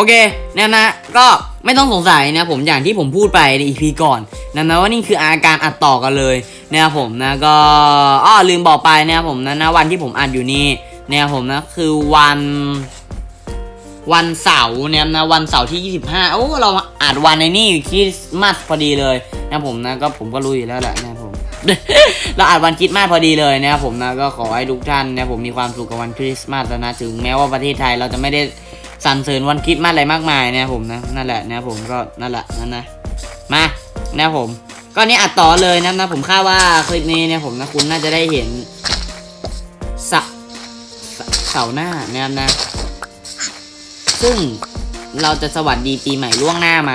อเคเนี่ยนะก็ไม่ต้องสงสัยนะผมอย่างที่ผมพูดไปใน EP ก่อนนะนะว่านี่คืออาการอัดต่อกันเลยนะครับผมนะก็อ้อลืมบอกไปนะครับผมนะนะวันที่ผมอัดอยู่นี่นะครับผมนะคือวัน วันเสาร์เนี่ยนะวันเสาร์ที่ 25โอ้เราอัดวันในนี่คริสต์มาสพอดีเลยนะผมนะก็ผมก็รู้อยู่แล้วแหละนะผมเราอัดวันคริสต์มาสพอดีเลยนะครับผมนะก็ขอให้ทุกท่านนะผมมีความสุขกับวันคริสต์มาสแล้วนะถึงแม้ว่าประเทศไทยเราจะไม่ได้ สรรเสริญวันคริสต์มาสอะไรมากมายนะครับผมนะนั่นแหละนะผมก็นั่นแหละนั่นนะมานะผม ก็นี่อัดต่อเลยนะนะผมคาดว่าคลิปนี้เนี่ยผมนะคุณน่าจะได้เห็นสะเสาหน้านะครับนะ ซึ่งเราจะสวัสดีปีใหม่ล่วงหน้าไหม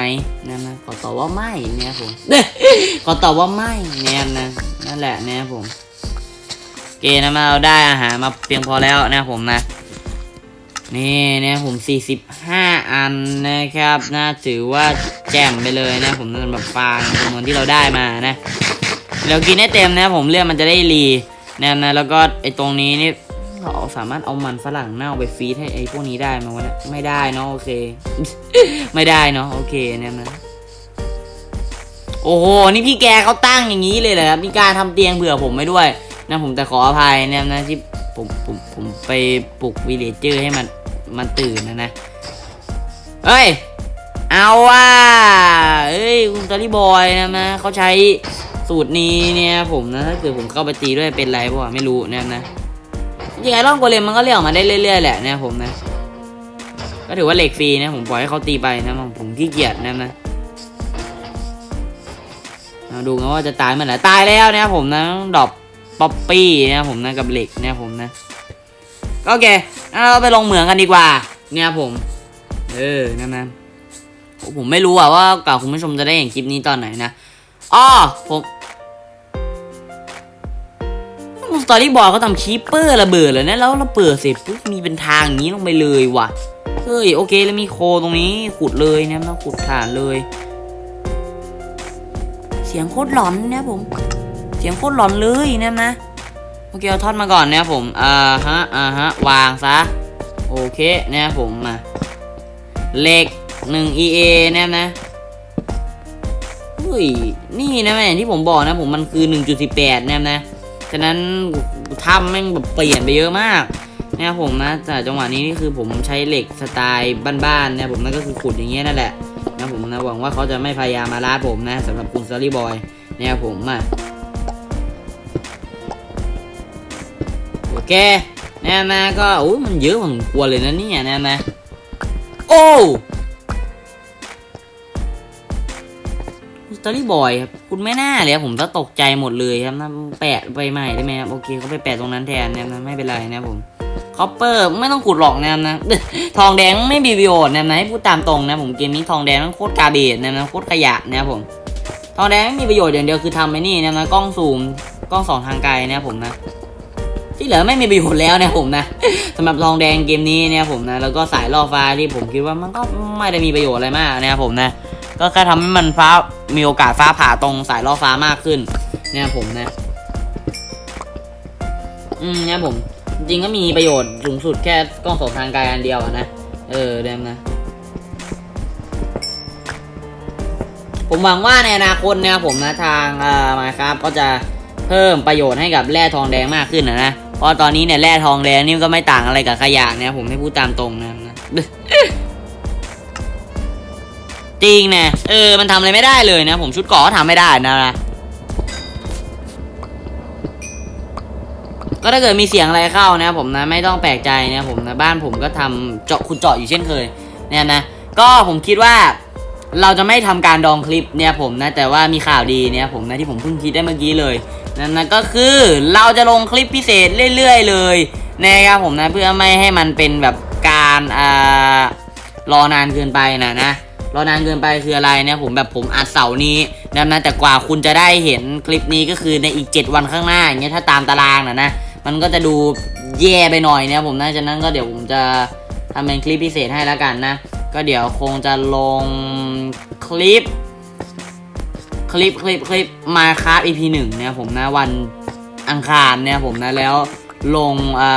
นะนะขอตอบว่าไม่เนี่ยผมขอตอบว่าไม่เนี่ยนะนั่นแหละเนี่ยผมเกนะมาเราได้อาหารมาเพียงพอแล้วนะผมนะ นี่เนี่ยผม 45 อันนะครับน่าถือว่าแจ่มไปเลยนะ ผมสำหรับฟางจำนวนที่เราได้มานะเรากินให้เต็มนะผมเลือดมันจะได้รีนะนะแล้วก็ไอ้ตรงนี้นี่เราสามารถเอามันฝรั่งเน่าไปฟีดให้ไอ้พวกนี้ได้ไหมวะเนี่ยไม่ได้เนาะโอเค ไม่ได้เนาะโอเคเนี่ยนะโอ้โหนี่พี่แกเขาตั้งอย่างนี้เลยเหรอครับมีการทำเตียงเผื่อผมไว้ด้วยนะผมแต่ขออภัยเนี่ยนะที่ ผมผมผมไปปลุกวิลเลจเจอร์ให้มันมันตื่นนะนะเฮ้ย เอาว่าเอ้ยคุณตอรี่บอยนะนะเขาใช้สูตรนี้เนี่ยผมนะถ้าเกิดผมเข้าไปตีด้วยเป็นไรป่ะไม่รู้เนี่ยนะจริงไอรอนโกเลมมันก็เรียกมาได้เรื่อยๆแหละเนี่ยผมนะ ก็ถือว่าเหล็กฟรีนะผมปล่อยให้เขาตีไปนะผมขี้เกียจนะนะมาดูกันว่าจะตายเมื่อไหร่ตายแล้วนะผมนะดรอป ป๊อปปี้นะผมนะกับเหล็กเนี่ยผมนะโอเคเราไปลงเหมืองกันดีกว่า เนี่ยผม เออนั่นนะผมไม่รู้อะว่ากับคุณผู้ชมจะได้เห็นคลิปนี้ตอนไหนนะอ้อผมสตอรี่บอร์ดเขาทำคีปเปอร์ระเบิดเลยนะแล้วเราเปิดเสร็จปุ๊บมีเป็นทางอย่างนี้ลงไปเลยว่ะเฮ้ยโอเคแล้วมีโคตรงนี้ขุดเลยนะเราขุดฐานเลย เสียงโคตรหลอนนะผม สียงโคตรหลอนเลยนะนะโอเคเอาทอนมาก่อนนะผมอ่าฮะอ่าฮะวางซะโอเคนะผมมาเลขหนึ่ง EA เนี่ยนะเฮ้ยนี่นะแม่ที่ผมบอกนะผมมันคือ 1.18เนี่ยนะฉะนั้นถ้ำแม่งแบบเปลี่ยนไปเยอะมากนะครับผมนะแต่จังหวะนี้นี่คือผมใช้เหล็กสไตล์บ้านๆนะผมนั่นก็คือขุดอย่างเงี้ยนั่นแหละนะผมนะหวังว่าเขาจะไม่พยายามมาล่าผมนะสำหรับคุณซอรี่บอยนะครับผมอะ เคนะนะก็โอ้ยมันเยอะพอสมควรเลยนะเนี่ยนะนะโอ้สตอรี่บอยครับคุณไม่น่าเลยครับผมก็ตกใจหมดเลยครับนะแปะไปใหม่ได้ไหมครับโอเคเขาไปแปะตรงนั้นแทนนะครับนะไม่เป็นไรนะผมคอปเปอร์ไม่ต้องขุดหรอกนะนะทองแดงไม่มีประโยชน์นะนะให้พูดตามตรงนะผมเกมนี้ทองแดงมันโคตรกาเบจนะครับนะโคตรขยะนะผมทองแดงไม่มีประโยชน์อย่างเดียวคือทำไอ้นี่นะนะกล้องซูมกล้องสองทางไกลนะผมนะ ที่เหลือไม่มีประโยชน์แล้วนะผมนะสำหรับทองแดงเกมนี้เนี่ยผมนะแล้วก็สายล่อฟ้าที่ผมคิดว่ามันก็ไม่ได้มีประโยชน์อะไรมากนะครับผมนะก็แค่ทำให้มันฟ้ามีโอกาสฟ้าผ่าตรงสายล่อฟ้ามากขึ้นเนี่ยผมนะ อืมเนี่ยผม จริงก็มีประโยชน์สูงสุดแค่กล้องสองทางไกลอันเดียวนะเออเดมนะผมหวังว่าในอนาคตเนี่ยผมนะทางเอ่อมาครับก็จะเพิ่มประโยชน์ให้กับแร่ทองแดงมากขึ้นนะนะ เพราะตอนนี้เนี่ยแร่ทองแดงนี่ก็ไม่ต่างอะไรกับขยะนี่ยผมให้พูดตามตรงนะนะจริงนะเออมันทำอะไรไม่ได้เลยนะ ผมชุดกาะก็ทำไม่ได้นะนะก็ถ้าเกิดมีเสียงอะไรเข้านะ ผมนะไม่ต้องแปลกใจนะผมนะบ้านผมก็ทำเจาะขุดเจาะอยู่เช่นเคยเนี่ยนะ ก็ผมคิดว่า เราจะไม่ทำการดองคลิปเนี่ยผมนะแต่ว่ามีข่าวดีเนี่ยผมนะที่ผมเพิ่งคิดได้เมื่อกี้เลยนั่นนะก็คือเราจะลงคลิปพิเศษเรื่อยๆ เลยนะครับผมนะเพื่อไม่ให้มันเป็นแบบการอ่ารอนานเกินไปนะนะรอนานเกินไปคืออะไรเนี่ยผมแบบผมอัดเสาร์นี้นะนะแต่กว่าคุณจะได้เห็นคลิปนี้ก็คือในอีก 7 วันข้างหน้าอย่างเงี้ยถ้าตามตารางนะนะมันก็จะดูแย่ไปหน่อยเนี่ยผมนะฉะนั้นก็เดี๋ยวผมจะทำเป็นคลิปพิเศษให้แล้วกันนะ ก็เดี๋ยวคงจะลงคลิป คลิปคลิปคลิปมาคาร์ EP หนึ่งเนี่ยผมนะวันอังคารเนี่ยผมนะแล้วลงอ่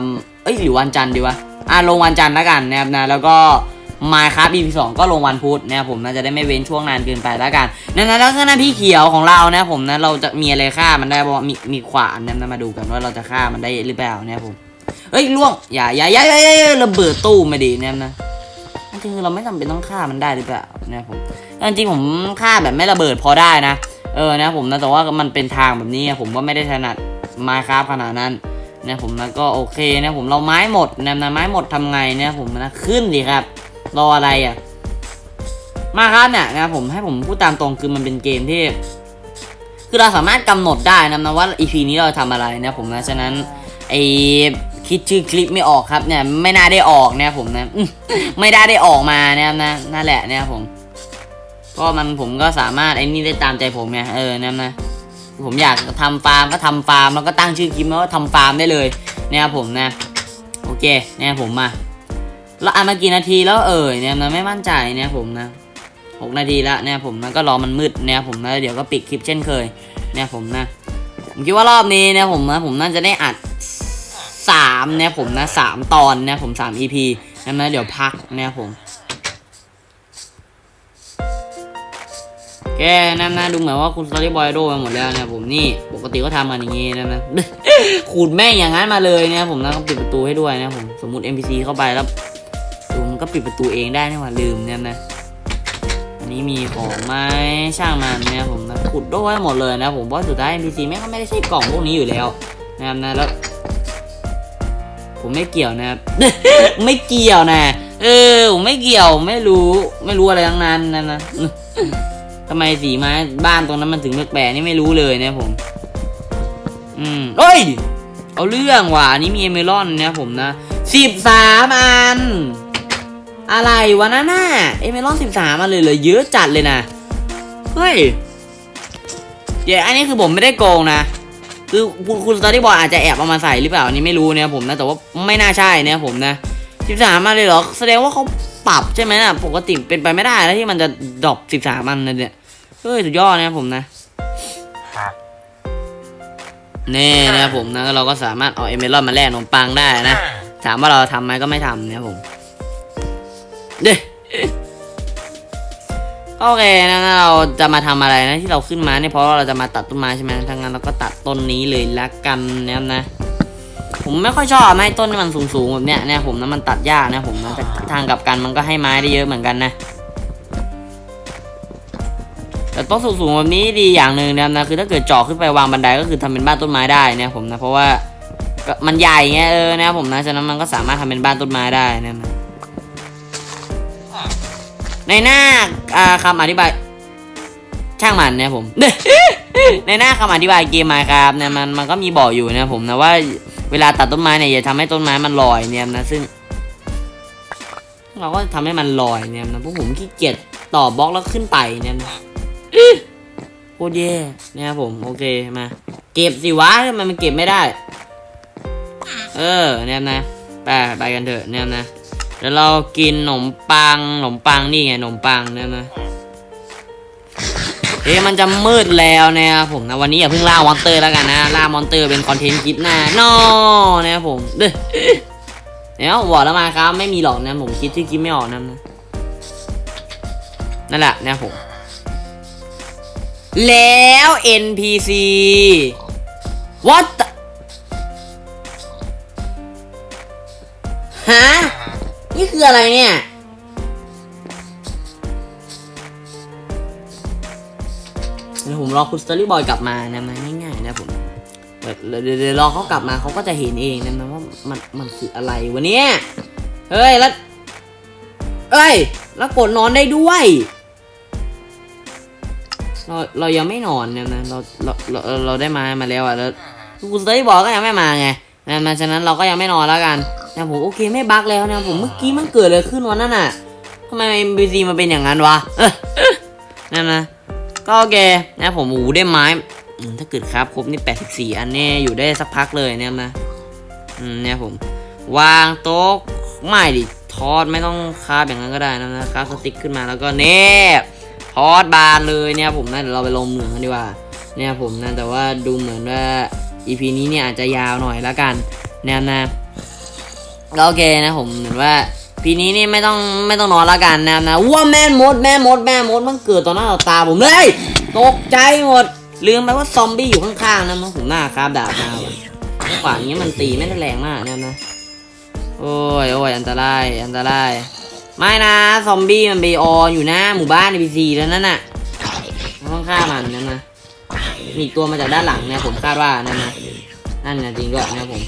าเอ้ยหรือวันจันทร์ดีวะอะลงวันจันทร์แล้วกันนะครับนะแล้วก็ Minecraft EP 2ก็ลงวันพุธนะครับผมน่าจะได้ไม่เว้นช่วงนานเกินไปแล้วกันนั่นนะแล้วก็หน้าพี่เขียวของเรานะผมนะเราจะมีอะไรฆ่ามันได้บอมีมีขวานนะมาดูกันว่าเราจะฆ่ามันได้หรือเปล่านะครับผมเฮ้ยล่วงอย่าอย่าอย่าอย่าอย่อย่าระเบิดตู้ไม่ดีนะครับนะ จริงๆเราไม่จำเป็นต้องฆ่ามันได้หรือเปล่านะผมจริงผมฆ่าแบบไม่ระเบิดพอได้นะ เออนะผมนะแต่ว่ามันเป็นทางแบบนี้ผมก็ไม่ได้ถนัด Minecraft ขนาดนั้นนะผมนะก็โอเคนะผมเราไม้หมดนะนะไม้หมดทำไงนะผมนะขึ้นดิครับ รออะไรอะ มาครับเนี่ยนะผมให้ผมพูดตามตรงคือมันเป็นเกมที่ คือเราสามารถกำหนดได้นะนะว่า EP นี้เราทำอะไรนะผมนะฉะนั้นไอ คิดชื่อคลิปไม่ออกครับเนี่ยไม่น่าได้ออกนะผมนะไม่ได้ได้ออกมานะครับนะนั่นแหละเนี่ยผม ก็มันผมก็สามารถไอ้นี่ได้ตามใจผมไงเออนะนะผมอยากทำฟาร์มก็ทำฟาร์มแล้วก็ตั้งชื่อคลิปว่าทำฟาร์มได้เลยนะครับผมนะ โอเคเนี่ยผมมาแล้วอ่านมากี่นาทีแล้วเอ่ยเนี่ยนะไม่มั่นใจเนี่ยผมนะหกนาทีแล้วเนี่ยผมนะก็รอมันมืดเนี่ยผมนะเดี๋ยวก็ปิดคลิปเช่นเคยเนี่ยผมนะผมคิดว่ารอบนี้เนี่ยผมนะผมน่าจะได้อัด สามเนี่ยผมนะสามตอนเนี่ยผมสาม EP นะนะเดี๋ยวพักเนี่ยผมแกนั่นนะดูเหมือนว่าคุณสตอรี่บอยโดมาหมดแล้วเนี่ยผมนี่ปกติก็ทำมันอย่างงี้นะนะขูดแม่งอย่างนั้นมาเลยเนี่ยผมนะก็ปิดประตูให้ด้วยนะผมสมมติ NPC เข้าไปแล้วดูมันก็ปิดประตูเองได้นี่หว่าลืมเนี่ยนะอันนี้มีของไหม้ช่างมันเนี่ยผมนะขุดโดให้หมดเลยนะผมเพราะสุดท้าย NPC แม่งก็ไม่ได้ใช้กล่องพวกนี้อยู่แล้วนะครับนะแล้ว ผมไม่เกี่ยวนะครับ ไม่เกี่ยวนะ เออผมไม่เกี่ยวไม่รู้ไม่รู้อะไรทั้งนั้นนะนะทำไมสีไม้บ้านตรงนั้นมันถึงแปลกๆนี่ไม่รู้เลยนะผม อืมเอ้ย เอาเรื่องว่ะอันนี้มีเอเมรอนนี่ยผมนะสิบสามอัน อะไรวะนั่นน่ะเอเมรอนสิบสามอันเลยเลยเยอะจัดเลยนะ เฮ้ย เดี๋ยวอันนี้คือผมไม่ได้โกงนะ คือคุณคุณสตอรี่บอยอาจจะแอบเอามาใส่หรือเปล่าอันนี้ไม่รู้เนี่ยผมนะแต่ว่าไม่น่าใช่เนี่ยผมนะสิบสามอันเลยเหรอแสดงว่าเขาปรับใช่ไหมนะปกติเป็นไปไม่ได้แล้วที่มันจะดรอปสิบสามอันนะเนี่ยเฮ้ยสุดยอดนะครับผมนะนี่นะครับผมนะเราก็สามารถเอาเอเมรอนมาแลกขนมปังได้นะถามว่าเราทำไหมก็ไม่ทำนะครับผมเด้ โอเคนะงั้นเราจะมาทำอะไรนะที่เราขึ้นมาเนี่ยเพราะเราจะมาตัดต้นไม้ใช่ไหมถ้างั้นเราก็ตัดต้นนี้เลยละกันนะนะ ผมไม่ค่อยชอบไม้ต้นที่มันสูงๆแบบเนี้ยเนี่ยผมนะมันตัดยากนะผมนะแต่ทางกลับกันมันก็ให้ไม้ได้เยอะเหมือนกันนะแต่ต้นสูงๆแบบนี้ดีอย่างหนึ่งนะนะคือถ้าเกิดเจาะขึ้นไปวางบันไดก็คือทำเป็นบ้านต้นไม้ได้เนี่ยผมนะเพราะว่ามันใหญ่ไงเออนะผมนะฉะนั้นมันก็สามารถทำเป็นบ้านต้นไม้ได้นะครับนะ ในหน้าอ่าคำอธิบายช่างมันเนี่ยผม ในหน้าคำอธิบายเกมมาครับเนี่ยมันมันก็มีบอกอยู่นะผมนะว่าเวลาตัดต้นไม้เนี่ยอย่าทำให้ต้นไม้มันลอยเนี่ยนะซึ่ง เราก็ทำให้มันลอยเนี่ยนะพวกผมขี้เกียจต่อบล็อกแล้วขึ้นไปเนี่ยนะโคตรแย่เนี่ยผมโอเคมา เก็บสิวะทำไมมันเก็บไม่ได้ เออเนี่ยนะไปไปกันเถอะเนี่ยนะ เดี๋ยวเรากินขนมปังขนมปังนี่ไงขนมปังเนี่ยนะเอ๊ะมันจะมืดแล้วเนี่ยผมนะวันนี้อย่าเพิ่งล่ามอนเตอร์แล้วกันนะล่ามอนเตอร์เป็นคอนเทนต์คลิปหน้านอเนี่ยผมเด้อเนี่ยผมบอกแล้วมาครับไม่มีหรอกนะผมคิดที่อคลิปไม่ออกนะนั่นแหละเนี่ยผมแล้ว NPC what the ฮะ นี่คืออะไรเนี่ยเดี๋ยวผมรอคุณสตอรี่บอยกลับมานะมันง่ายๆนะผมเดี๋ยวรอเขากลับมาเขาก็จะเห็นเองนะนะว่ามันมันคืออะไรวะเนี่ยเฮ้ยแล้วเอ้ย แล้วกดนอนได้ด้วย เราเรายังไม่นอนเนี่ยนะเราเราเราเราได้มามาแล้วอะแล้วคุณสตอรี่บอกก็ยังไม่มาไงนะมาฉะนั้นเราก็ยังไม่นอนแล้วกัน นะผมโอเคไม่บักแล้วนะผมเมื่อกี้มันเกิดอะไรขึ้นวันนั้นอะทำไม MBC มันเป็นอย่างนั้นวะนั่นนะก็โอเคนะผมโอ้โหได้ไม้ถ้าเกิดครับครบนี่ 84 อันนี้อยู่ได้สักพักเลยเนี่ยนะอืมเนี่ยผม วางโต๊ะไม่ดิทอดไม่ต้องคาบอย่างนั้นก็ได้นะนะครับสติ๊กขึ้นมาแล้วก็เน่ทอดบานเลยเนี่ยผมนะเดี๋ยวเราไปลงเหมืองกันดีกว่า เนี่ยผมนะแต่ว่าดูเหมือนว่า EP นี้เนี่ยอาจจะยาวหน่อยแล้วกันเนี่ยนะ ก็โอเคนะผมเหมือนว่าปีนี้นี่ไม่ต้องไม่ต้องนอนละกันนะนะว่าแม่มดแม่มดแม่มดมันเกิดต่อหน้าต่อตาผมเลยตกใจหมด ลืมไปว่าซอมบี้อยู่ข้างๆนะมันผมหน้าครับดาบมาขวานนี้มันตีไม่ได้แรงมากนะนะโอ้ยโอ้ยอันตรายอันตรายไม่นะซอมบี้มันไปอออยู่หน้าหมู่บ้านในพีซีแล้วนั่นน่ะต้องฆ่ามันนะนะมีตัวมาจากด้านหลังเนี่ยผมคาดว่านั่นนะนั่นนะจริงด้วยนะผม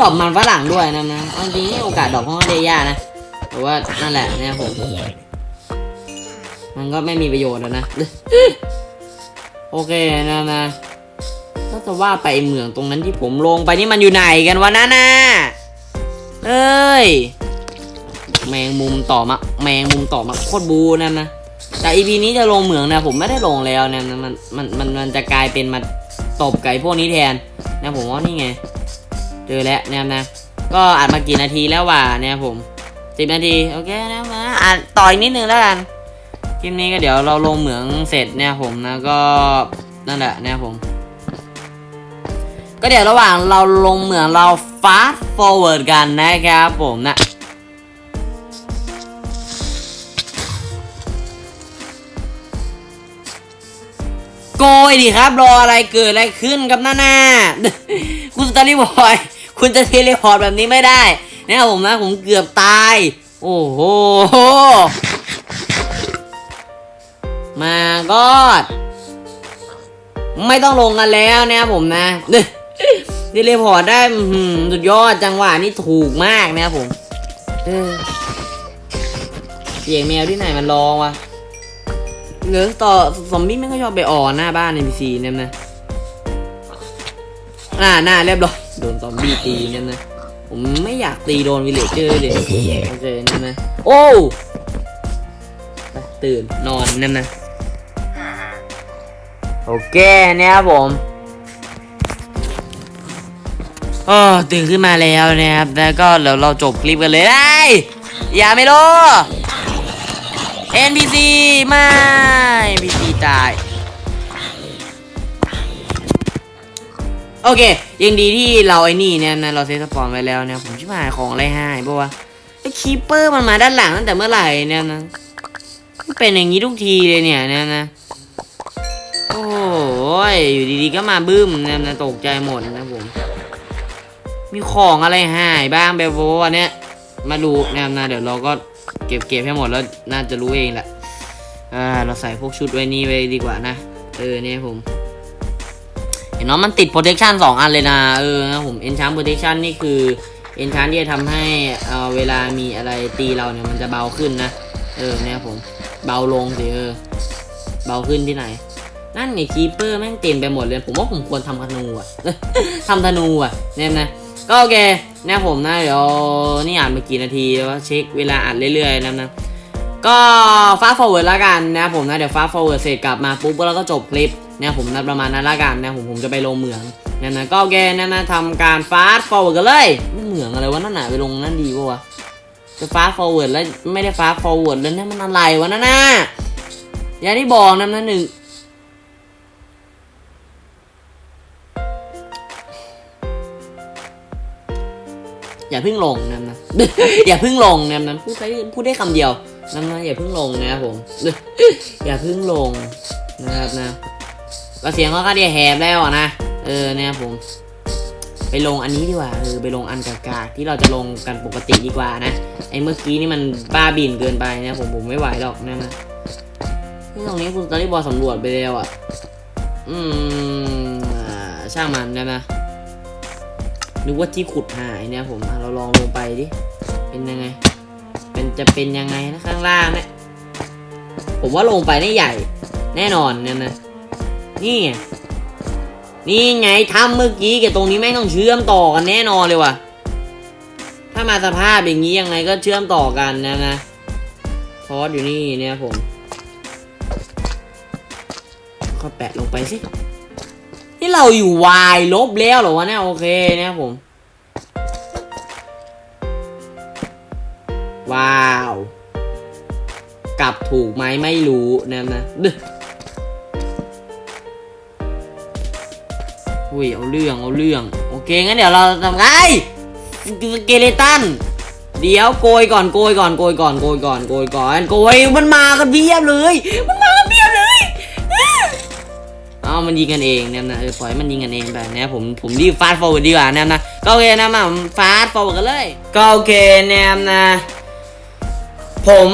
ดอกมันฝรั่งด้วยนะนะเอาจริงนี่โอกาสดอกขอเดย่านะแต่ว่านั่นแหละเนี่ยผม มันก็ไม่มีประโยชน์แล้วนะ โอเคนะนะก็จะว่าไปเหมืองตรงนั้นที่ผมลงไปนี่มันอยู่ไหนกันวะนั่นน่ะเอ้ย แมงมุมต่อมา แมงมุมต่อมาโคตรบูนั่นนะ แต่อีพีนี้จะลงเหมืองนะ ผมไม่ได้ลงแล้วนะมันมันมันมันจะกลายเป็นมาตบไก่พวกนี้แทนนะผมว่านี่ไง เจอแล้วเนี่ยนะ ก็อัดมากี่นาทีแล้ววะเนี่ยผมสิบนาทีโอเคนะมาอัดต่ออีกนิดนึงแล้วกันคลิปนี้ก็เดี๋ยวเราลงเหมืองเสร็จเนี่ยผมนะก็นั่นแหละเนี่ยผม ก็เดี๋ยวระหว่างเราลงเหมืองเรา fast forward กันนะครับผมนะโกยดิครับรออะไรเกิดอะไรขึ้นกับหน้าหน้าคุณสตอรี่บอย คุณจะเทเลพอร์ตแบบนี้ไม่ได้นะครับผมนะผมเกือบตาย โอ้โหมาก็ไม่ต้องลงกันแล้วนะครับผมนะเทเลพอร์ตได้สุดยอดจังหวะนี่ถูกมากนะครับผมเสียงแมวที่ไหนมันร้องวะเหลือต่อซอมบี้ไม่ก็ชอบไปอ่อนหน้าบ้านในพีซีเนี่ยนะอ่าหน้าเรียบร้อย โดนซอมบี้ตีเนี่ยนะ ผมไม่อยากตีโดนวิลเลจเจอร์เลยโอเคเนี่ยนะโอ้ไปตื่นนอนเนี่ยนะ โอเคนี่ครับผมโอ้ตื่นขึ้นมาแล้วนะครับ แล้วก็เดี๋ยวเราจบคลิปกันเลยไอ้อย่าไม่รู้ NPC ไม่ NPC ตาย โอเค ยังดีที่เราไอ้นี่เนี่ยนะเราเซตสปอนไว้แล้วเนี่ยผมชิบหายของอะไรหายปะวะไอ้คีเปอร์มันมาด้านหลังตั้งแต่เมื่อไหร่เนี่ยนะมันเป็นอย่างนี้ทุกทีเลยเนี่ยเนี่ยนะโอ้ยอยู่ดีๆก็มาบึ้มเนี่ยนะตกใจหมดนะผมมีของอะไรหายบ้างแบบว่าเนี่ยมาดูเนะครับนะเดี๋ยวเราก็เก็บเก็บให้หมดแล้วน่าจะรู้เองแหละอ่าเราใส่พวกชุดไว้นี่ไว้ดีกว่านะเออเนี่ยผม เห็นเนาะมันติด protection 2อันเลยนะ เออนะผม enchant protection นี่คือ enchant ที่จะทำให้เออเวลามีอะไรตีเราเนี่ยมันจะเบาขึ้นนะ เออเนี่ยผมเบาลงสิเออ เบาขึ้นที่ไหน นั่นไงคีเปอร์แม่งเต็มไปหมดเลย ผมว่าผมควรทำธนูอะทำธนูอะเนี่ยนะก็โอเคเนี่ยผมนะเดี๋ยวนี่อ่านมากี่นาทีแล้วเช็คเวลาอ่านเรื่อยๆนะนะก็ฟา s t forward แล้วกันนะผมนะ เดี๋ยวฟา s t forward เสร็จกลับมาปุ๊บแล้วก็จบคลิป นี่ยผมนัดประมาณนั้นละกันนะผมผมจะไปลงเหมืองนี่นะก็โอเคนะนะทำการ fast forward กันเลยไม่เหมืองอะไรวะนั่นน่ะไปลงนั่นดีปะวะจะ fast forward แล้วไม่ได้ fast forward แล้วเนี่ยมันอะไรวะนั่นน่ะอย่างที่บอกนะนั่นหนึ่งอย่าเพิ่งลงนะนะอย่าเพิ่งลงนะนะพูดได้พูดได้คำเดียวนะนะอย่าเพิ่งลงนะครับผมอย่าเพิ่งลงนะครับนะ ก็เสียงเขาก็เดียแหบแล้วอะนะ เออเนี่ยผม ไปลงอันนี้ดีกว่าเออไปลงอันกากาที่เราจะลงกันปกติดีกว่านะ ไอ้เมื่อกี้นี่มันบ้าบินเกินไปนะผมผมไม่ไหวหรอกนะนะที่ตรงนี้คุณตอรี่บอสำรวจไปแล้วอะ อืมอ่าช่างมันนะนะนึกว่าที่ขุดหายเนี่ยผมเราลองลงไปดิ เป็นยังไง เป็นจะเป็นยังไงนะข้างล่างเนี่ย ผมว่าลงไปได้ใหญ่ แน่นอนเนี่ยนะ นี่นี่ไงทำเมื่อกี้กับตรงนี้ไม่ต้องเชื่อมต่อกันแน่นอนเลยว่ะ ถ้ามาสภาพอย่างนี้ยังไงก็เชื่อมต่อกันนะนะทอสอยู่นี่เนี่ยผมก็แปะลงไปสิ นี่เราอยู่วายลบแล้วเหรอวะเนี่ยโอเคเนะครับผม ว้าว กลับถูกไหมไม่รู้นะนะ อุ้ยเอาเรื่องเอาเรื่องโอเคงั้นเดี๋ยวเราทำไงเกเลตันเดี๋ยวโกยก่อนโกยก่อนโกยก่อนโกยก่อนโกยก่อนโกยมันมากันเพียบเลย มันมากันเพียบเลยเอามันยิงกันเองเนี่ยนะเออปล่อยมันยิงกันเองไปนะผมผมรีบฟาสต์ฟอร์เวิร์ดดีกว่าเนะนะก็โอเคนะมาฟาสต์ฟอร์เวิร์ดกันเลยก็โอเคแนมนะผม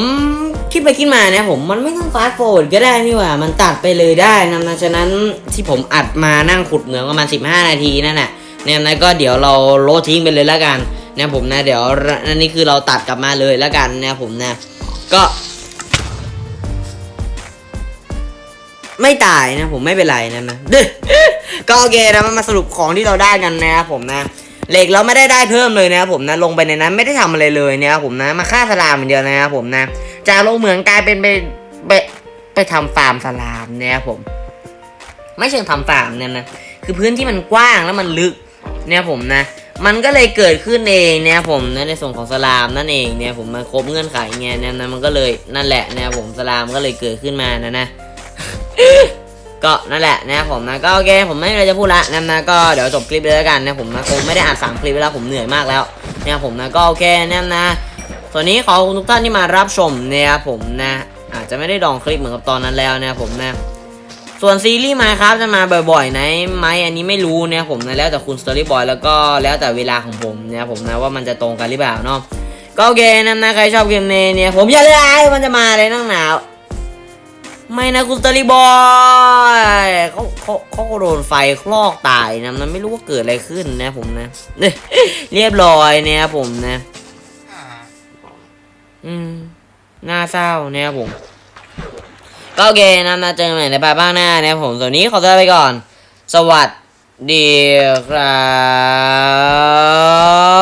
คิดไปคิดมาเนี่ยผมมันไม่ต้องฟาสต์ฟร์ก็ได้นี่หว่า มันตัดไปเลยได้นะนะฉะนั้นที่ผมอัดมานั่งขุดเหมืองประมาณ 15 นาทีนั่นน่ะเนี่ยนะก็เดี๋ยวเราโลทิ้งไปเลยแล้วกันนะผมนะ เดี๋ยวอันนี้คือเราตัดกลับมาเลยแล้วกันนะผมนะ ก็ ไม่ตายนะผมไม่เป็นไรนะนะก็โอเคนะมามาสรุปของที่เราได้กันนะครับผมนะ เหล็กเราไม่ได้ได้เพิ่มเลยนะครับผมนะลงไปในนั้นไม่ได้ทำอะไรเลยนะครับผมนะมาฆ่าสลามอย่างเดียวนะครับผมนะจากลงเหมืองกลายเป็นไปไปไปทำฟาร์มสลามนะครับผม ไม่เชิงทำฟาร์มเนี่ยนะคือพื้นที่มันกว้างแล้วมันลึกเนี่ยผมนะ มันก็เลยเกิดขึ้นเองเนี่ยผมนะในส่วนของสลามนั่นเองเนี่ยผมมาครบเงื่อนไขไงเนี่ยนะมันก็เลยนั่นแหละเนี่ยผมสลามก็เลยเกิดขึ้นมานะนะ ก็นั่นแหละนะผมนะก็โอเคผมไม่มีอะไรจะพูดละนะนะก็เดี๋ยวจบคลิปเลยแล้วกันนะผมนะคงไม่ได้อ่านสามคลิปไปแล้วผมเหนื่อยมากแล้วนะผมนะก็โอเคนะนะส่วนนี้ขอบคุณทุกท่านที่มารับชมนะครับผมนะ อาจจะไม่ได้ดองคลิปเหมือนกับตอนนั้นแล้วนะครับผมนะส่วนซีรีส์มาครับจะมาบ่อยๆไหนไหมอันนี้ไม่รู้เนี่ยผมนะแล้วแต่คุณสตอรี่บอยแล้วก็แล้วแต่เวลาของผมเนี่ยผมนะว่ามันจะตรงกันหรือเปล่าเนาะก็โอเคนะนะใครชอบคลิปนี้เนี่ยผมอย่าเลยมันจะมาเลยนั่งหนาว ไม่นะคุณตอรี่บอยเขาเขาเขาโดนไฟคลอกตายนะมันไม่รู้ว่าเกิดอะไรขึ้นนะผมนะเรียบร้อยเนี่ยผมนะ อืมน่าเศร้าเนี่ยผม ก็โอเคนะมาเจอกันใหม่ในปาบ้างหน้าเนะครับผมส่วนนี้ขอตัวไปก่อน สวัสดีครับ